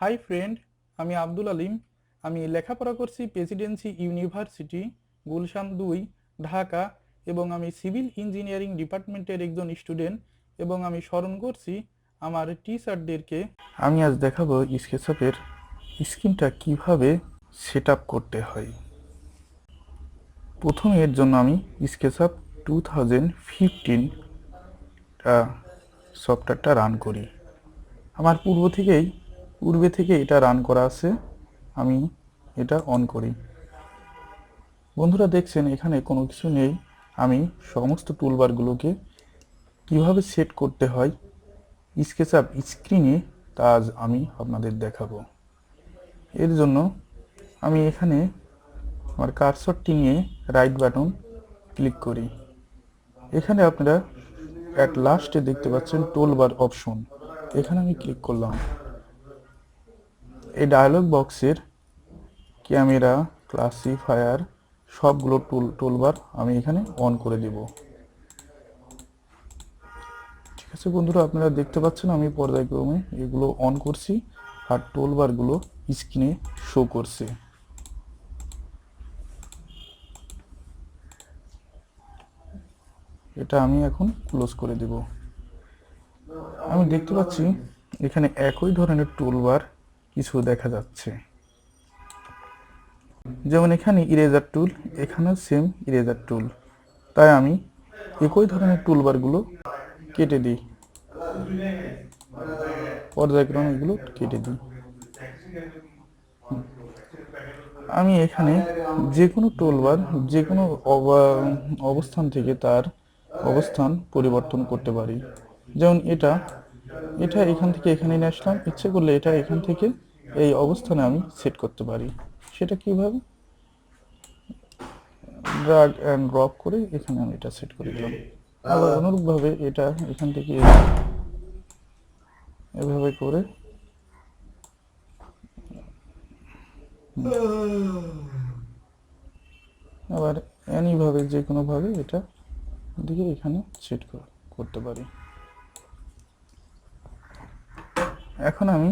Hi friend আমি আব্দুল আলিম। আমি লেখাপড়া করছি প্রেসিডেন্সি ইউনিভার্সিটি, গুলশান দুই, ঢাকা এবং আমি সিভিল ইঞ্জিনিয়ারিং ডিপার্টমেন্টের একজন স্টুডেন্ট এবং আমি স্মরণ করছি আমার টিচারদেরকে। আমি আজ দেখাবো স্কেচআপের স্ক্রিনটা কীভাবে সেট আপ করতে হয়। প্রথমে এর জন্য আমি স্কেচআপ টু থাউজেন্ড ফিফটিন সফটওয়্যারটা রান করি। আমার পূর্ব থেকেই পূর্বে থেকে এটা রান করা আছে, আমি এটা অন করি। বন্ধুরা দেখছেন, এখানে কোনো কিছু নেই। আমি সমস্ত টুলবারগুলোকে কীভাবে সেট করতে হয় স্কেচ আপ স্ক্রিনে তা আজ আমি আপনাদের দেখাবো। এর জন্য আমি এখানে আমার কারসরটি নিয়ে রাইট বাটন ক্লিক করি। এখানে আপনারা অ্যাট লাস্টে দেখতে পাচ্ছেন টোলবার অপশন এখানে আমি ক্লিক করলাম। এই ডায়লগ বক্সের ক্যামেরা ক্লাসিফায়ার সবগুলো টুল টুলবার আমি এখানে অন করে দেব। ঠিক আছে বন্ধুরা, আপনারা দেখতে পাচ্ছেন আমি পর্যায়ক্রমে এগুলো অন করছি আর টুলবারগুলো স্ক্রিনে শো করছে। এটা আমি এখন ক্লোজ করে দেব। আমি দেখতে পাচ্ছি এখানে একই ধরনের টুলবার কিছু দেখা যাচ্ছে। যেমন এখানে ইরেজার টুল এখানেও সেম ইরেজার টুল তাই আমি একই ধরনের টুলবারগুলো কেটে দিই। পর্যায়ক্রমে এগুলো কেটে দিই। আমি এখানে যে কোনো টুলবার যে কোনো অব- অবস্থান থেকে তার অবস্থান পরিবর্তন করতে পারি। যেমন এটা এটা এখান থেকে এখানে নিয়ে আসলাম। ইচ্ছে করলে এটা এখান থেকে এই অবস্থানে আমি সেট করতে পারি। সেটা কীভাবে? ড্রাগ অ্যান্ড ড্রপ করে এখানে আমি এটা সেট করে দিলাম। আবার অনুরূপভাবে এটা এখান থেকে এভাবে করে আবার এনিভাবে যে কোনোভাবে এটা দিকে এখানে সেট করতে পারি। এখন আমি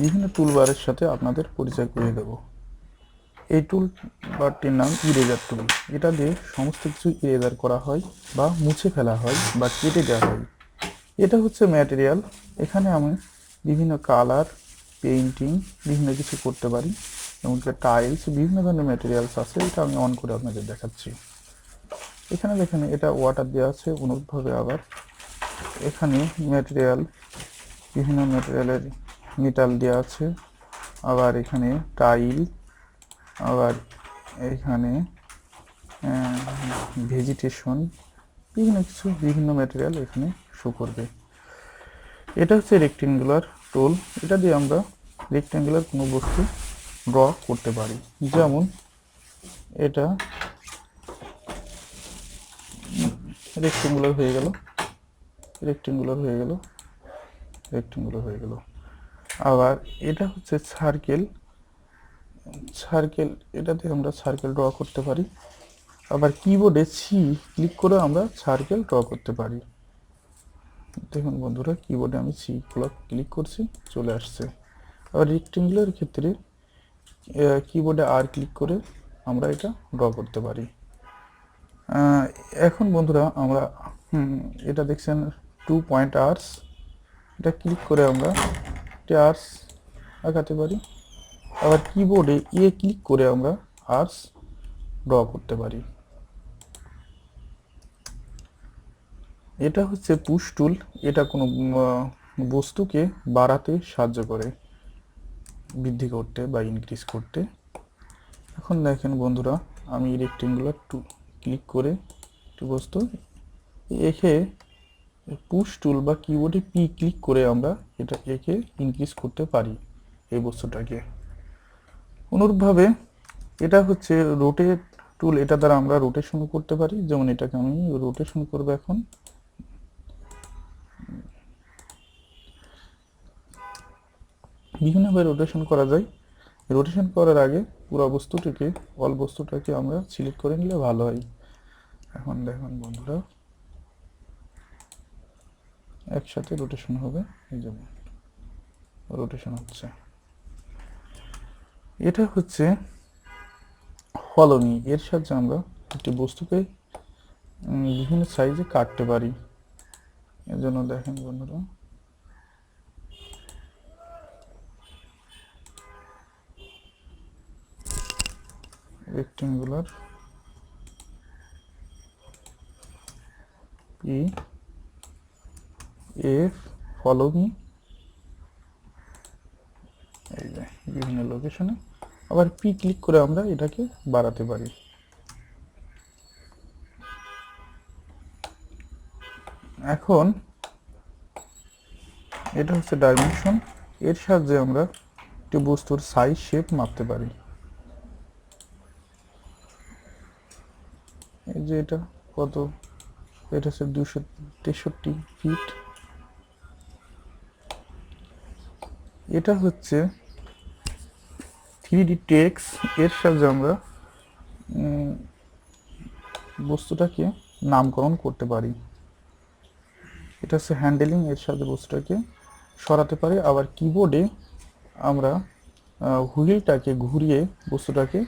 বিভিন্ন টুলবারের সাথে আপনাদের পরিচয় করিয়ে দেব। এই টুল বারটির নাম ইরেজার টুল এটা দিয়ে সমস্ত কিছু ইরেজার করা হয় বা মুছে ফেলা হয় বা কেটে দেওয়া হয়। এটা হচ্ছে ম্যাটেরিয়াল এখানে আমি বিভিন্ন কালার পেইন্টিং বিভিন্ন কিছু করতে পারি যেমন টাইলস বিভিন্ন ধরনের ম্যাটেরিয়ালস আছে, এটা আমি অন করে আপনাদের দেখাচ্ছি। এখানে দেখেন, এটা ওয়াটার দেওয়া আছে, অনুরূপভাবে আবার। এখানে ম্যাটেরিয়াল বিভিন্ন মেটেরিয়ালের মেটাল দেওয়া আছে। আবার এখানে টাইল আবার এখানে ভেজিটেশন বিভিন্ন কিছু, বিভিন্ন ম্যাটেরিয়াল এখানে শো করবে। এটা হচ্ছে রেক্টেঙ্গুলার টোল এটা দিয়ে আমরা রেক্টেঙ্গুলার কোনো বস্তু ড্র করতে পারি। যেমন এটা রেক্টেঙ্গুলার হয়ে গেল। রেক্টেঙ্গুলার হয়ে গেল। রেক্টেঙ্গুলার হয়ে গেল। আবার এটা হচ্ছে সার্কেল সার্কেল এটাতে আমরা সার্কেল ড্র করতে পারি। আবার কিবোর্ডে সি ক্লিক করে আমরা সার্কেল ড্র করতে পারি। দেখুন বন্ধুরা কিবোর্ডে আমি সি ক্লক ক্লিক করছি, চলে আসছে। আবার রেক্টেঙ্গুলার ক্ষেত্রে কিবোর্ডে আর ক্লিক করে আমরা এটা ড্র করতে পারি। এখন বন্ধুরা আমরা এটা দেখছেন টু পয়েন্ট আর্স এটা ক্লিক করে আমরা আর্স আঁকাতে পারি। আবার কিবোর্ডে এ ক্লিক করে আমরা আর্স ড্র করতে পারি। এটা হচ্ছে পুশ টুল এটা কোনো বস্তুকে বাড়াতে সাহায্য করে, বৃদ্ধি করতে বা ইনক্রিজ করতে। এখন দেখেন বন্ধুরা, আমি রেক্টেঙ্গুলার টু ক্লিক করে একটি বস্তু একে পুশ টুল বা কিবোর্ডে পি ক্লিক করে আমরা এটা একে ইনক্রিজ করতে পারি এই বস্তুটাকে। অনুরূপভাবে এটা হচ্ছে রোটেট টুল এটা দ্বারা আমরা রোটেশন করতে পারি। যেমন এটাকে আমি রোটেশন করব এখন। বিভিন্নভাবে রোটেশন করা যায়। রোটেশন করার আগে পুরো বস্তুটিকে অল বস্তুটাকে আমরা সিলেক্ট করে নিলে ভালো হয়। এখন দেখুন বন্ধুরা। একসাথে রোটেশন হবে। এই জন্য রোটেশন হচ্ছে। এটা হচ্ছে ফলোমি এর সাহায্যে আমরা একটি বস্তুকে বিভিন্ন সাইজে কাটতে পারি। এর জন্য দেখেন বন্ধুরা। Rectangular P F follow me এই যে, বিভিন্ন লোকেশনে আবার পি ক্লিক করে আমরা এটাকে বাড়াতে পারি। এখন এটা হচ্ছে ডাইমেনশন এর সাহায্যে আমরা একটি বস্তুর সাইজ শেপ মাপতে পারি। এই যে এটা কত? এটা হচ্ছে দুশো তেষট্টি ফিট এটা হচ্ছে থ্রি ডি টেক্স এর সাহায্যে আমরা বস্তুটাকে নামকরণ করতে পারি। এটা হচ্ছে হ্যান্ডেলিং এর সাথে বস্তুটাকে সরাতে পারি। আবার কিবোর্ডে আমরা হুইলটাকে ঘুরিয়ে বস্তুটাকে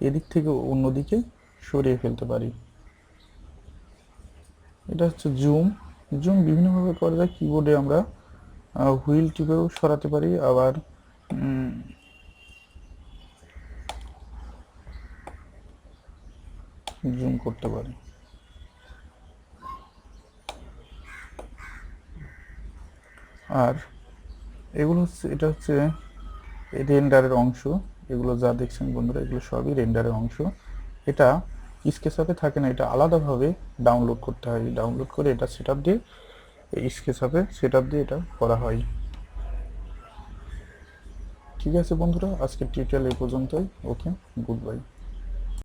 এদিক থেকে অন্যদিকে সরিয়ে ফেলতে পারি। এটা হচ্ছে জুম জুম বিভিন্নভাবে করা যায়। কিবোর্ডে আমরা হুইল টিপেও সরাতে পারি, আবার জুম করতে পারি। আর এগুলো হচ্ছে, এটা হচ্ছে রেন্ডারের অংশ। এগুলো যা দেখছেন বন্ধুরা, এগুলো সবই রেন্ডারের অংশ। এটা স্কেচআপে থাকে না, এটা আলাদাভাবে ডাউনলোড করতে হয়। ডাউনলোড করে এটা সেট দিয়ে স্কেচআপে সেট আপ দিয়ে এটা করা হয়। ঠিক আছে বন্ধুরা, আজকের টিউটোরিয়াল এই পর্যন্তই। Okay good bye